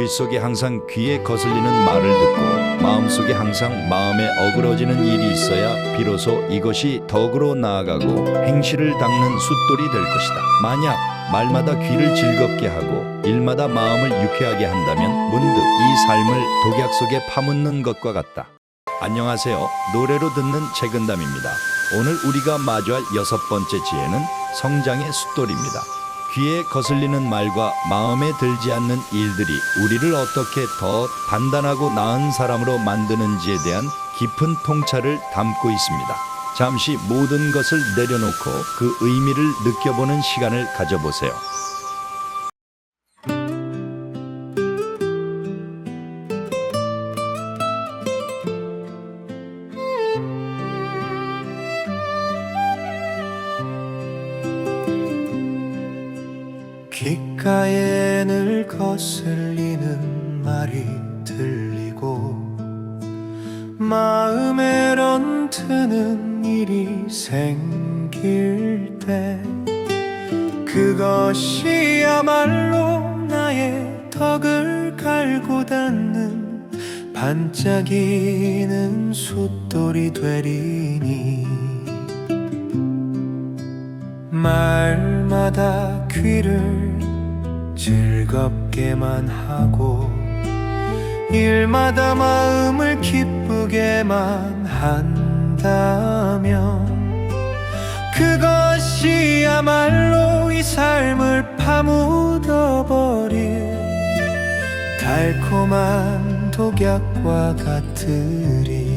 귀 속에 항상 귀에 거슬리는 말을 듣고 마음속에 항상 마음에 어그러지는 일이 있어야 비로소 이것이 덕으로 나아가고 행실을 닦는 숫돌이 될 것이다. 만약 말마다 귀를 즐겁게 하고 일마다 마음을 유쾌하게 한다면 문득 이 삶을 독약 속에 파묻는 것과 같다. 안녕하세요. 노래로 듣는 최근담입니다. 오늘 우리가 마주할 여섯 번째 지혜는 성장의 숫돌입니다. 귀에 거슬리는 말과 마음에 들지 않는 일들이 우리를 어떻게 더 단단하고 나은 사람으로 만드는지에 대한 깊은 통찰을 담고 있습니다. 잠시 모든 것을 내려놓고 그 의미를 느껴보는 시간을 가져보세요. 귓가에 늘 거슬리는 말이 들리고 마음에 런트는 일이 생길 때 그것이야말로 나의 덕을 갈고 닿는 반짝이는 숫돌이 되리니. 말 마다 귀를 즐겁게만 하고 일마다 마음을 기쁘게만 한다면 그것이야말로 이 삶을 파묻어버릴 달콤한 독약과 같으리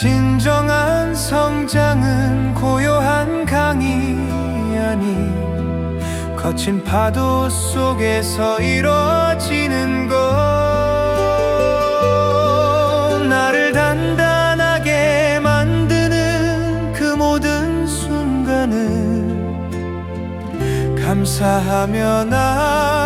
진정한 성장은 고요한 강이 아닌 거친 파도 속에서 이루어지는 것. 나를 단단하게 만드는 그 모든 순간을 감사하며 나가